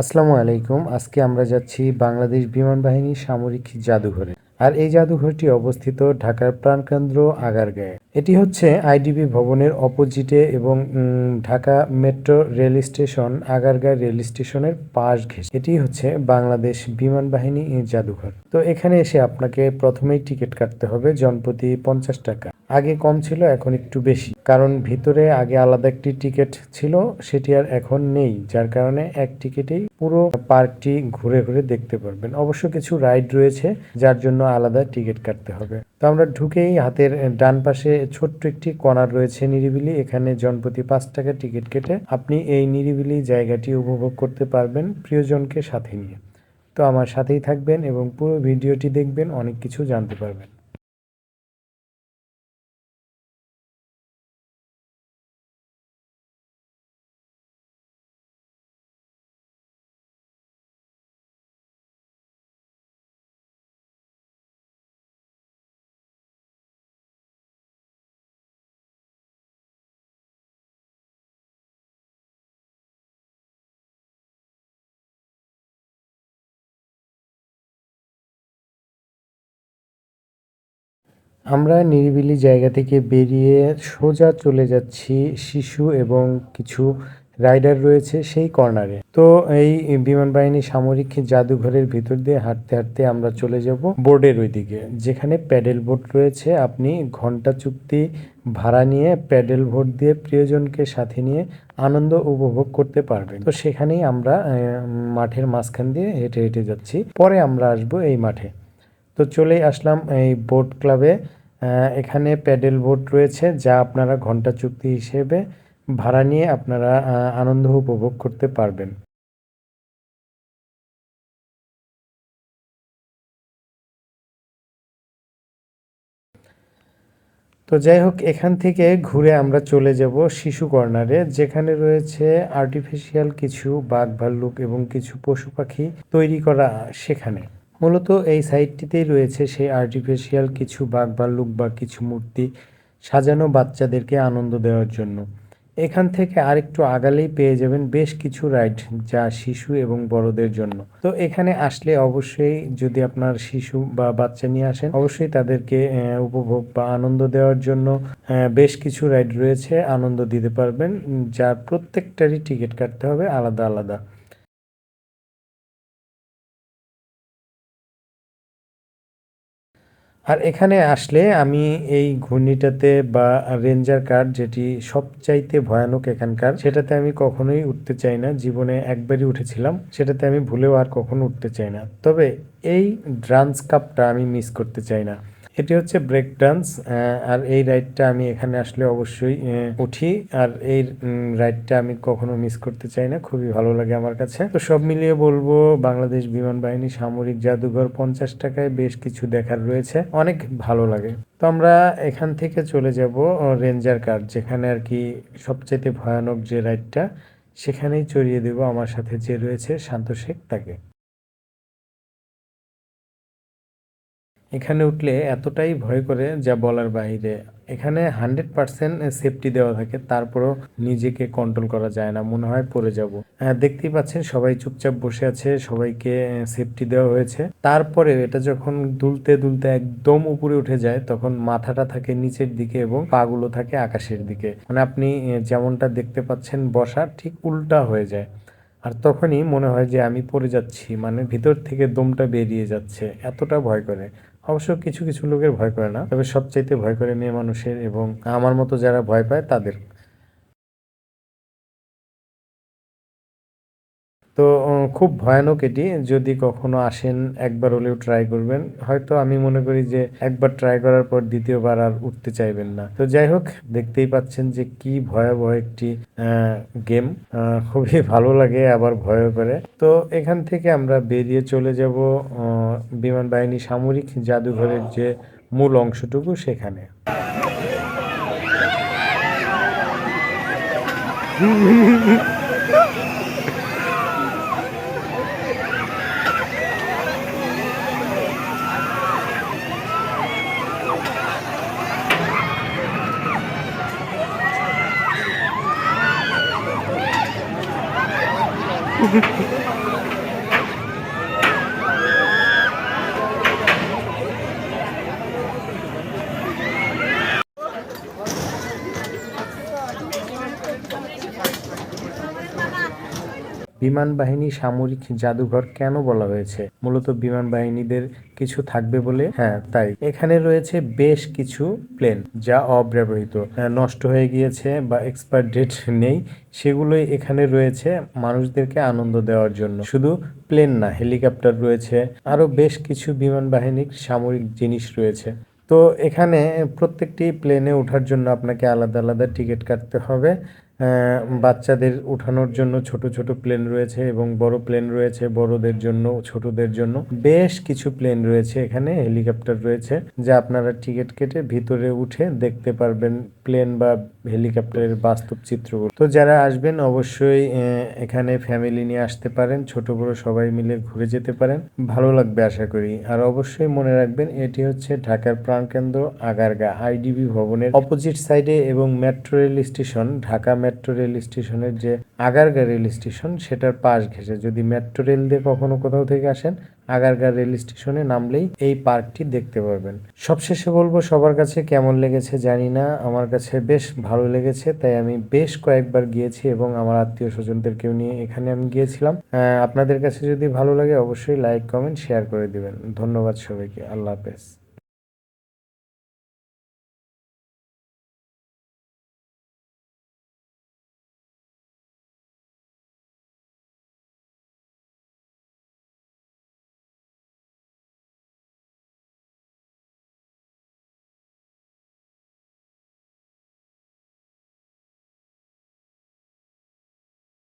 আসসালামু আলাইকুম। আজকে আমরা যাচ্ছি বাংলাদেশ বিমান বাহিনী সামরিক জাদুঘরে। আর এই জাদুঘরটি অবস্থিত ঢাকার প্রাণকেন্দ্র আগারগাঁয়ে। এটি হচ্ছে আইডিবি ভবনের অপোজিটে এবং Dhaka metro rail station Agargaon rail স্টেশনের পাশ ঘেঁষে। এটি হচ্ছে বাংলাদেশ বিমান বাহিনী জাদুঘর। তো এখানে এসে আপনাকে প্রথমেই টিকিট কাটতে হবে জনপ্রতি পঞ্চাশ টাকা। আগে কম ছিল, এখন একটু বেশি। কারণ ভিতরে আগে আলাদা একটি টিকিট ছিল, সেটি আর এখন নেই, যার কারণে এক টিকিটেই পুরো পার্কটি ঘুরে ঘুরে দেখতে পারবেন। অবশ্য কিছু রাইড রয়েছে, যার জন্য আলাদা টিকিট কাটতে হবে। তো আমরা ঢুকেই হাতের ডান পাশে ছোট্ট একটি কর্নার রয়েছে নিরিবিলি, এখানে জনপ্রতি পাঁচ টাকা টিকিট কেটে আপনি এই নিরিবিলি জায়গাটি উপভোগ করতে পারবেন প্রিয়জনকে সাথে নিয়ে। তো আমার সাথেই থাকবেন এবং পুরো ভিডিওটি দেখবেন, অনেক কিছু জানতে পারবেন। আমরা নিরিবিলি জায়গা থেকে বেরিয়ে সোজা চলে যাচ্ছি শিশু এবং কিছু রাইডার রয়েছে সেই কর্নারে। তো এই বিমান বাহিনী সামরিক জাদুঘরের ভিতর দিয়ে হাঁটতে হাঁটতে আমরা চলে যাব বোর্ডের ওইদিকে, যেখানে প্যাডেল বোট রয়েছে। আপনি ঘণ্টা চুক্তি ভাড়া নিয়ে প্যাডেল ভোট দিয়ে প্রিয়জনকে সাথে নিয়ে আনন্দ উপভোগ করতে পারবেন। তো সেখানেই আমরা মাঠের মাঝখান দিয়ে হেঁটে হেঁটে যাচ্ছি। পরে আমরা আসব এই মাঠে। তো চলেই আসলাম এই বোট ক্লাবে। এখানে প্যাডেল বোট রয়েছে যা আপনারা ঘণ্টা চুক্তি হিসেবে ভাড়া নিয়ে আপনারা আনন্দ উপভোগ করতে পারবেন। তো যাই হোক, এখান থেকে ঘুরে আমরা চলে যাব শিশু কর্নারে, যেখানে রয়েছে আর্টিফিশিয়াল কিছু বাঘ, ভাল্লুক এবং কিছু পশু পাখি তৈরি করা সেখানে। মূলত এই সাইটটিতেই রয়েছে সেই আর্টিফিশিয়াল কিছু বাঘ ভাল্লুক বা কিছু মূর্তি সাজানো বাচ্চাদেরকে আনন্দ দেওয়ার জন্য। এখান থেকে আরেকটু আগালেই পেয়ে যাবেন বেশ কিছু রাইড যা শিশু এবং বড়দের জন্য। তো এখানে আসলে অবশ্যই যদি আপনার শিশু বা বাচ্চা নিয়ে আসেন, অবশ্যই তাদেরকে উপভোগ বা আনন্দ দেওয়ার জন্য বেশ কিছু রাইড রয়েছে, আনন্দ দিতে পারবেন যার প্রত্যেকটারই টিকিট কাটতে হবে আলাদা আলাদা। আর এখানে আসলে আমি এই ঘূর্ণিটাতে বা রেঞ্জার কার যেটি সবচাইতে ভয়ানক এখানকার, সেটাতে আমি কখনোই উঠতে চাই না। জীবনে একবারই উঠেছিলাম, সেটাতে আমি ভুলেও আর কখনো উঠতে চাই না। তবে এই ড্রান্স কাপটা আমি মিস করতে চাই না। এটি হচ্ছে ব্রেক ডান্স আর এই রাইডটা আমি এখানে আসলে অবশ্যই উঠি। আর এই রাইডটা আমি কখনো মিস করতে চাই না, খুবই ভালো লাগে আমার কাছে। তো সব মিলিয়ে বলব, বাংলাদেশ বিমান বাহিনী সামরিক জাদুঘর পঞ্চাশ টাকায় বেশ কিছু দেখার রয়েছে, অনেক ভালো লাগে। তো আমরা এখান থেকে চলে যাব রেঞ্জার কার যেখানে আর কি সবচেয়ে ভয়ানক যে রাইডটা সেখানেই চড়িয়ে দেব আমার সাথে যে রয়েছে শান্ত শেখ তাকে। এখানে উঠলে এতটাই ভয় করে যা বলার বাইরে। এখানে হান্ড্রেড পার্সেন্ট সেফটি দেওয়া থাকে, তারপরও নিজেকে কন্ট্রোল করা যায় না, মনে হয় পড়ে যাব। দেখতেই পাচ্ছেন সবাই চুপচাপ বসে আছে, সবাইকে সেফটি দেওয়া হয়েছে। তারপরে এটা যখন দুলতে দুলতে একদম উপরে উঠে যায়, তখন মাথাটা থাকে নিচের দিকে এবং পাগুলো থাকে আকাশের দিকে। মানে আপনি যেমনটা দেখতে পাচ্ছেন বসা, ঠিক উল্টা হয়ে যায়। আর তখনই মনে হয় যে আমি পড়ে যাচ্ছি মানে ভিতর থেকে দমটা বেরিয়ে যাচ্ছে, এতটা ভয় করে। অবশ্য কিছু কিছু লোকের ভয় করে না। তবে সবচাইতে ভয় করে মেয়ে মানুষের এবং আমার মতো যারা ভয় পায় তাদের। তো খুব ভয়ানক এটি। যদি কখনো আসেন, একবার হলেও ট্রাই করবেন। হয়তো আমি মনে করি যে, একবার ট্রাই করার পর দ্বিতীয়বার আর উঠতে চাইবেন না। তো যাই হোক, দেখতেই পাচ্ছেন যে, কি ভয়াবহ একটি গেম খুবই ভালো লাগে, আবার ভয় করে। তো, এখান থেকে আমরা বেরিয়ে চলে যাব বিমান বাহিনী সামরিক জাদুঘরের যে মূল অংশটুকু সেখানে। Mm-hmm. Thank you. বিমান বাহিনী সামরিক জাদুঘর কেন বলা হয়েছে? মূলত বিমান বাহিনীদের কিছু থাকবে বলে? হ্যাঁ তাই। এখানে রয়েছে বেশ কিছু প্লেন যা অব্যবহৃত। আহ, নষ্ট হয়ে গিয়েছে বা এক্সপায়ার ডেট নেই সেগুলোই এখানে রয়েছে মানুষদেরকে আনন্দ দেওয়ার জন্য। শুধু প্লেন না হেলিকপ্টার রয়েছে আরও বেশ কিছু বিমান বাহিনীর সামরিক জিনিস রয়েছে। তো এখানে প্রত্যেকটি প্লেনে ওঠার জন্য আপনাকে আলাদা আলাদা টিকিট কাটতে হবে। বাচ্চাদের ওঠানোর জন্য ছোট ছোট প্লেন রয়েছে এবং বড় প্লেন রয়েছে, বড়দের জন্য, ছোটদের জন্য। বেশ কিছু প্লেন রয়েছে এখানে, হেলিকপ্টার রয়েছে, যা আপনারা টিকিট কেটে ভিতরে উঠে দেখতে পারবেন প্লেন বা হেলিকপ্টারের বাস্তব চিত্রগুলো। তো যারা আসবেন, অবশ্যই এখানে ফ্যামিলি নিয়ে আসতে পারেন, ছোট বড় সবাই মিলে ঘুরে যেতে পারেন। ভালো লাগবে আশা করি। আর অবশ্যই মনে রাখবেন, এটি হচ্ছে ঢাকার প্রাণকেন্দ্র আগারগা, আইডিবি ভবনের অপোজিট সাইডে এবং metro rail station, Dhaka metro rail স্টেশনের যে আগারগা রেল স্টেশন, সেটার পাশ ঘেঁষে যদি মেট্রো রেল দিয়ে কখনো কোথাও থেকে আসেন, আগারগা রেল স্টেশনে নামলেই এই পার্কটি দেখতে পারবেন। সবশেষে বলব, সবার কাছে কেমন লেগেছে জানি না, আমার কাছে বেশ ভালো লেগেছে, তাই আমি বেশ কয়েকবার গিয়েছি এবং আমার আত্মীয় স্বজনদেরকেও নিয়ে এখানে আমি গিয়েছিলাম। আপনাদের কাছে যদি ভালো লাগে, অবশ্যই লাইক, কমেন্ট, শেয়ার করে দিবেন। ধন্যবাদ সবাইকে, আল্লাহ হাফেজ।